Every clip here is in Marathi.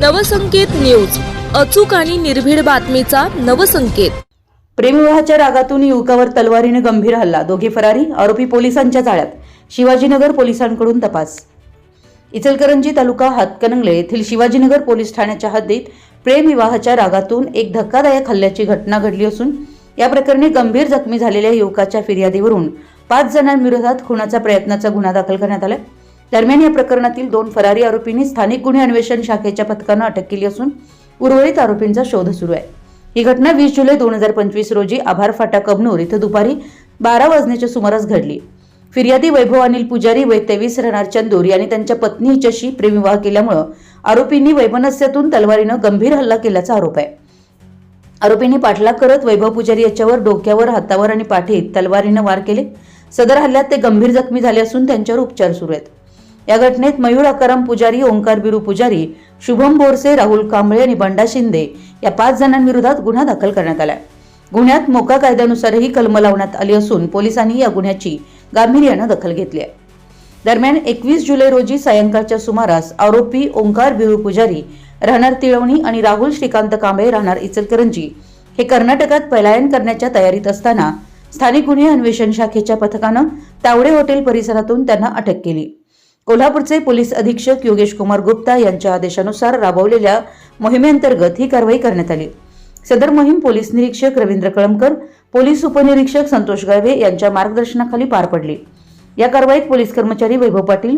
नवसंकेत न्यूज. अचूक आणि निर्भीड बातमीचा नवसंकेत. प्रेमविवाहाच्या रागातून युवकावर तलवारीने गंभीर हल्ला. दोघे फरारी आरोपी पोलिसांच्या जाळ्यात. शिवाजीनगर पोलिसांकडून तपास. इचलकरंजी तालुका हातकणंगले येथील शिवाजीनगर पोलीस ठाण्याच्या हद्दीत प्रेमविवाहाच्या रागातून एक धक्कादायक हल्ल्याची घटना घडली असून या प्रकरणी गंभीर जखमी झालेल्या युवकाच्या फिर्यादीवरून पाच जणांविरोधात खुनाचा प्रयत्नाचा गुन्हा दाखल करण्यात आला दरम्यान या प्रकरणातील दोन फरारी आरोपींनी स्थानिक गुन्हे अन्वेषण शाखेच्या पथकानं अटक केली असून उर्वरित आरोपींचा शोध सुरू आहे. ही घटना वीस जुलै दोन हजार पंचवीस रोजी आभार फाटा कबनूर इथं दुपारी बारा वाजण्याच्या सुमारास घडली. फिर्यादी वैभव अनिल पुजारी वय तेवीस राहणार चंदूर यांनी त्यांच्या पत्नी हिच्याशी प्रेमविवाह केल्यामुळं आरोपींनी वैमनस्यातून तलवारीनं गंभीर हल्ला केल्याचा आरोप आहे. आरोपींनी पाठलाग करत वैभव पुजारी याच्यावर डोक्यावर हातावर आणि पाठीत तलवारीनं वार केले. सदर हल्ल्यात ते गंभीर जखमी झाले असून त्यांच्यावर उपचार सुरू आहेत. या घटनेत मयूर अकरम पुजारी ओंकार बिरू पुजारी शुभम बोरसे राहुल कांबळे आणि बंडा शिंदे या पाच जणांविरोधात गुन्हा दाखल करण्यात आला गुन्ह्यात मोका कायद्यानुसारही कलम लावण्यात आली असून पोलिसांनी या गुन्ह्याची गांभीर्यानं दखल घेतली आहे. दरम्यान एकवीस जुलै रोजी सायंकाळच्या सुमारास आरोपी ओंकार बिरू पुजारी राहणार तिळवणी आणि राहुल श्रीकांत कांबळे राहणार इचलकरंजी हे कर्नाटकात पलायन करण्याच्या तयारीत असताना स्थानिक गुन्हे अन्वेषण शाखेच्या पथकानं तावडे हॉटेल परिसरातून त्यांना अटक केली. कोल्हापूरचे पोलीस अधीक्षक योगेश कुमार गुप्ता यांच्या आदेशानुसार राबवलेल्या मोहिमेअंतर्गत ही कारवाई करण्यात आली. सदर मोहीम पोलीस निरीक्षक रवींद्र कळमकर पोलीस उपनिरीक्षक संतोष गाळवे यांच्या मार्गदर्शनाखाली पार पडली. या कारवाईत पोलीस कर्मचारी वैभव पाटील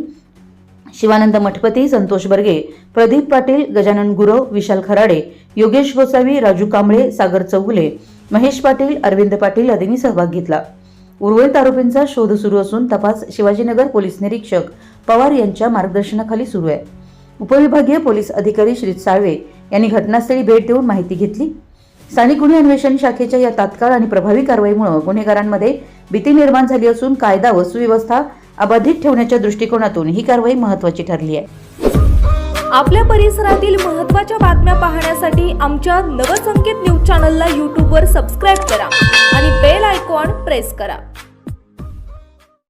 शिवानंद मठपती संतोष बर्गे प्रदीप पाटील गजानन गुरव विशाल खराडे योगेश गोसावी राजू कांबळे सागर चौगुले महेश पाटील अरविंद पाटील आदींनी सहभाग घेतला. उर्वरित आरोपींचा शोध सुरू असून तपास शिवाजीनगर पोलीस निरीक्षक पवार यांच्या मार्गदर्शनाखाली सुरू आहे. उपविभागीय पोलीस अधिकारी श्री साळवे यांनी घटनास्थळी भेट देऊन माहिती घेतली. स्थानिक गुन्हे अन्वेषण शाखेच्या या तात्काळ आणि प्रभावी कारवाईमुळे गुन्हेगारांमध्ये भीती निर्माण झाली असून कायदा व सुव्यवस्था अबाधित ठेवण्याच्या दृष्टिकोनातून ही कारवाई महत्वाची ठरली आहे. आपल्या परिसरातील महत्त्वाच्या बातम्या पाहण्यासाठी आमच्या नवसंकेत न्यूज चॅनलला यूट्यूबवर सबस्क्राईब करा आणि बेल आयकॉन प्रेस करा.